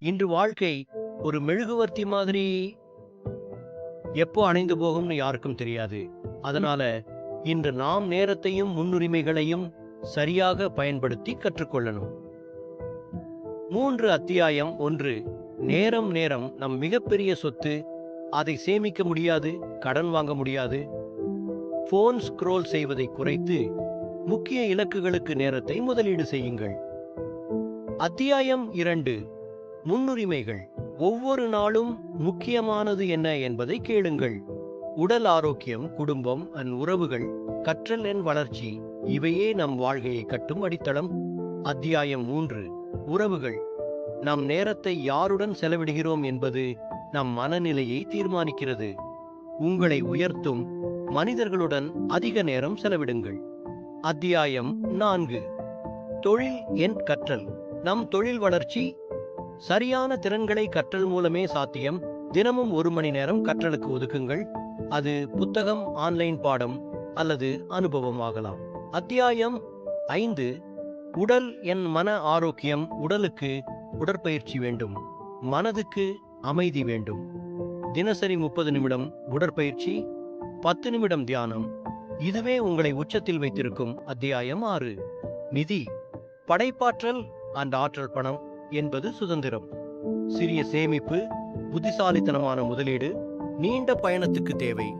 இன்று வாழ்க்கை ஒரு மெழுகுவர்த்தி மாதிரி எப்போ அணைந்து போகும்னு யாருக்கும் தெரியாது. அதனால இன்று நாம் நேரத்தையும் முன்னுரிமைகளையும் சரியாக பயன்படுத்தி கற்றுக்கொள்ளணும். மூன்று அத்தியாயம் ஒன்று நேரம் நேரம் நம் மிகப்பெரிய சொத்து அதை சேமிக்க முடியாது கடன் வாங்க முடியாது. போன் ஸ்க்ரோல் செய்வதை குறைத்து முக்கிய இலக்குகளுக்கு நேரத்தை முதலீடு செய்யுங்கள். அத்தியாயம் இரண்டு முன்னுரிமைகள் ஒவ்வொரு நாளும் முக்கியமானது என்ன என்பதை கேளுங்கள். உடல் ஆரோக்கியம் குடும்பம் அன் உறவுகள் கற்றல் என் வளர்ச்சி இவையே நம் வாழ்க்கையை கட்டும் அடித்தளம். அத்தியாயம் மூன்று உறவுகள். நம் நேரத்தை யாருடன் செலவிடுகிறோம் என்பது நம் மனநிலையை தீர்மானிக்கிறது. உங்களை உயர்த்தும் மனிதர்களுடன் அதிக நேரம் செலவிடுங்கள். அத்தியாயம் நான்கு தொழில் என் கற்றல். நம் தொழில் வளர்ச்சி சரியான திறன்களை கற்றல் மூலமே சாத்தியம். தினமும் ஒரு மணி நேரம் கற்றலுக்கு ஒதுக்குங்கள். அது புத்தகம் ஆன்லைன் பாடம் அல்லது அனுபவமாகலாம் அத்தியாயம் ஐந்து உடல் என் மன ஆரோக்கியம் உடலுக்கு உடற்பயிற்சி வேண்டும். மனதுக்கு அமைதி வேண்டும். தினசரி முப்பது நிமிடம் உடற்பயிற்சி பத்து நிமிடம் தியானம். இதுவே உங்களை உச்சத்தில் வைத்திருக்கும். அத்தியாயம் ஆறு நிதி படைப்பாற்றல் அண்ட் ஆற்றல் பணம். என்பது சுதந்திரம். சிறிய சேமிப்பு புத்திசாலித்தனமான முதலீடு நீண்ட பயணத்துக்கு தேவை.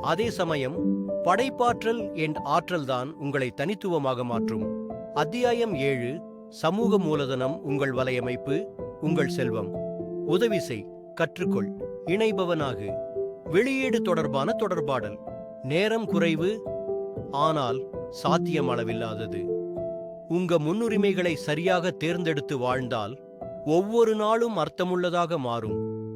அதே சமயம் படைப்பாற்றல் என் ஆற்றல்தான் உங்களை தனித்துவமாக மாற்றும். அத்தியாயம் ஏழு சமூக மூலதனம் உங்கள் வலையமைப்பு உங்கள் செல்வம். உதவி செய் கற்றுக்கொள் இணைபவனாகு. வெளியீடு தொடர்பான தொடர்பாடல். நேரம் குறைவு ஆனால் சாத்தியம் அளவில்லாதது உங்க முன்னுரிமைகளை சரியாக தேர்ந்தெடுத்து வாழ்ந்தால் ஒவ்வொரு நாளும் அர்த்தமுள்ளதாக மாறும்.